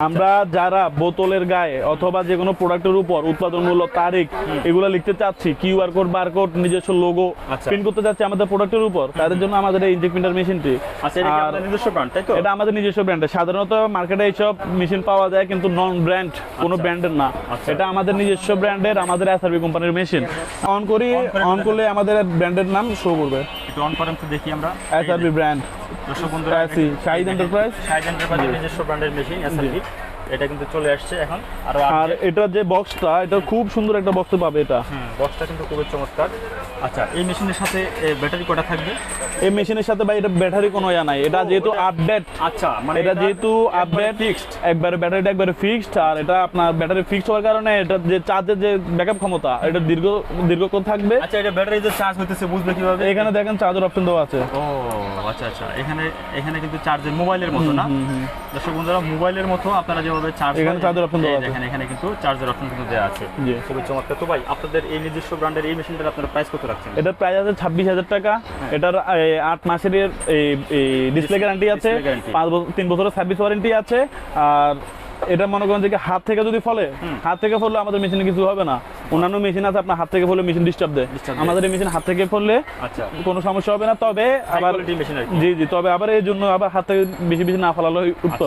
আমরা যারা বোতলের গায়ে অথবা যে কোনো প্রোডাক্টের উপর উৎপাদন মূল্য তারিখ এগুলো লিখতে চাচ্ছি কিউআর কোড বারকোড নিজস্ব লোগো আচ্ছা। প্রিন্ট করতে চাচ্ছি আমাদের প্রোডাক্টের উপর তাদের জন্য আমাদের এই ইনজেক্ট প্রিন্টার মেশিনটি আচ্ছা এটা নিজস্ব ব্র্যান্ড আমাদের নিজস্ব ব্র্যান্ডের সাধারণত মার্কেটে এইসব মেশিন পাওয়া যায় কিন্তু নন ব্র্যান্ড কোনো আচ্ছা। ব্র্যান্ডের না। আচ্ছা। এটা আমাদের নিজস্ব ব্র্যান্ডের আমাদের এসআরবি কোম্পানির মেশিন অন করি অন করলে আমাদের ব্র্যান্ডের নাম শো করবে। একটু অন করেন তো দেখি আমরা। এসআরবি ব্র্যান্ড দর্শক বন্ধুরা আছি, শাহিদ এন্টারপ্রাইজ শাহিদ এন্টারপ্রাইজ নিজস্ব ব্র্যান্ডের মেশিন এসএলভি এটা কিন্তু চলে আসছে এখন। আরও আর এটা যে বক্সটা এটা খুব সুন্দর একটা বক্সে পাবে এটা। বক্সটা কিন্তু খুবই চমৎকার। আচ্ছা এই মেশিনের সাথে ব্যাটারি কটা থাকবে? এই মেশিনের সাথে ভাই এটা ব্যাটারি কোনো ইয়া নাই। এটা যেহেতু আপডেট আচ্ছা মানে এটা যেহেতু আপডেট ফিক্সড একবারে ব্যাটারিটা একবারে ফিক্সড আর এটা আপনার ব্যাটারি ফিক্সড হওয়ার কারণে এটা যে চার্জের যে ব্যাকআপ ক্ষমতা এটা দীর্ঘ দীর্ঘক্ষণ থাকবে। আচ্ছা এটা ব্যাটারি যে চার্জ হইতেছে বুঝবে কীভাবে? এখানে দেখেন চার্জার অপশন দেওয়া আছে। ও আচ্ছা আচ্ছা। এখানে এখানে কিন্তু চার্জের মোবাইলের মতো না? দর্শক বন্ধুরা মোবাইলের মতো আপনারা চার্জ এখানে দেওয়া আছে। দেখেন এখানে কিন্তু চার্জের অপশন কিন্তু দেওয়া আছে। জি। খুবই চমৎকার। তো ভাই আপনাদের এই নিজস্ব ব্র্যান্ডের এই মেশিনটার আপনারা প্রাইস কত রাখছেন? এটার প্রাইস আছে ছাব্বিশ হাজার টাকা। এটার এই, আট মাসের ডিসপ্লে গ্যারান্টি আছে। Display বছর তিন বছরের সার্ভিস ওয়ারেন্টি আছে। আর এটা মনে করেন যে হাত থেকে যদি ফলে হাত থেকে ফললে আমাদের মেশিনে কিছু হবে না। অন্যান্য মেশিন আছে আপনার হাত থেকে ফলে মেশিন ডিস্টার্ব দেয়। আমাদের এই মেশিন হাত থেকে ফললে আচ্ছা। কোনো সমস্যা হবে না। তবে আবার। জি জি। তবে আবার এই জন্য আবার হাত থেকে বেশি বেশি না ফলালো উত্তম।